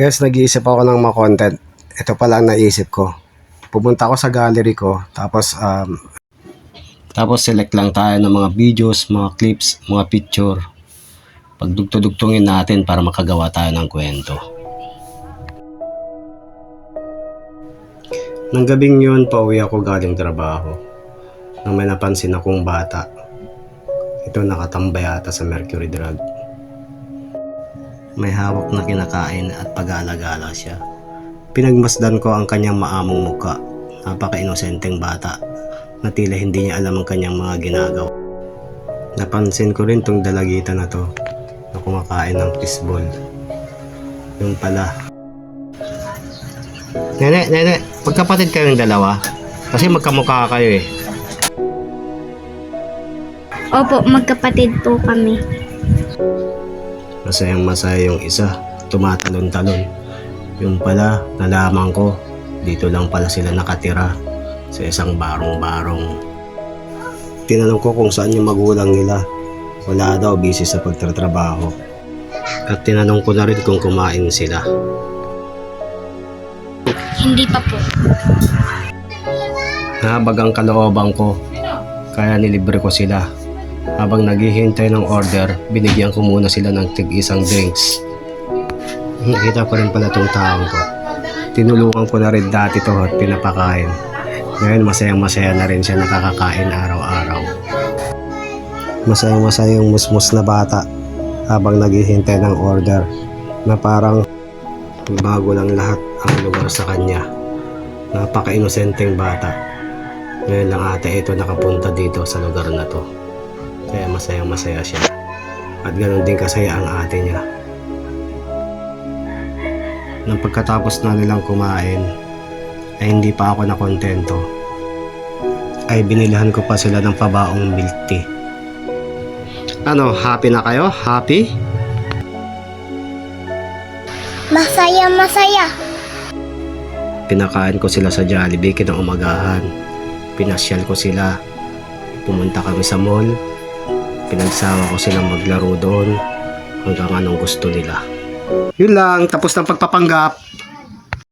Guys, nag-iisip ako ng mga content. Ito pala ang naisip ko. Pumunta ako sa gallery ko, tapos um, tapos select lang tayo ng mga videos, mga clips, mga picture. Pagdugtong-dugtongin natin para makagawa tayo ng kwento. Nang gabing yun, pauwi ako galing trabaho. Nang may napansin akong bata. Ito nakatambay ata sa Mercury Drug. May hawak na kinakain at pag-alagala siya. Pinagmasdan ko ang kanyang maamong muka. Napaka-inosenteng bata na tila hindi niya alam ang kanyang mga ginagawa. Napansin ko rin tong dalagita na to na kumakain ng fishball. Yung pala. Nene, nene, magkapatid kayong dalawa? Kasi magkamukha kayo eh. Opo, magkapatid po kami. Masayang masaya yung isa, tumatalon-talon. Yung pala, nalaman ko, dito lang pala sila nakatira sa isang barong-barong. Tinanong ko kung saan yung magulang nila. Wala daw, busy sa pagtatrabaho. At tinanong ko na rin kung kumain sila. Hindi pa po. Nahabag ang kalooban ko, kaya nilibre ko sila. Habang naghihintay ng order, binigyan ko muna sila ng tig isang drinks. Nakita ko rin pala tong taong to. Tinulungan ko na rin dati to at pinapakain. Ngayon masayang masaya na rin siya nakakakain araw-araw. Masayang masaya yung musmus na bata habang naghihintay ng order na parang bago lang lahat ang lugar sa kanya. Napaka-inosenteng bata. Ngayon lang ate ito nakapunta dito sa lugar na to. Kaya masayang masaya siya. At ganoon din kasaya ang ate niya. Nang pagkatapos na nilang kumain, ay hindi pa ako nakontento. Ay binilhan ko pa sila ng pabaong milk tea. Ano, happy na kayo? Happy? Masaya, masaya. Pinakain ko sila sa Jollibee kinang Pinasyal ko sila. Pumunta kami sa mall. Pinagsawa ko silang maglaro doon hanggang anong gusto nila. Yun lang, tapos ng pagpapanggap.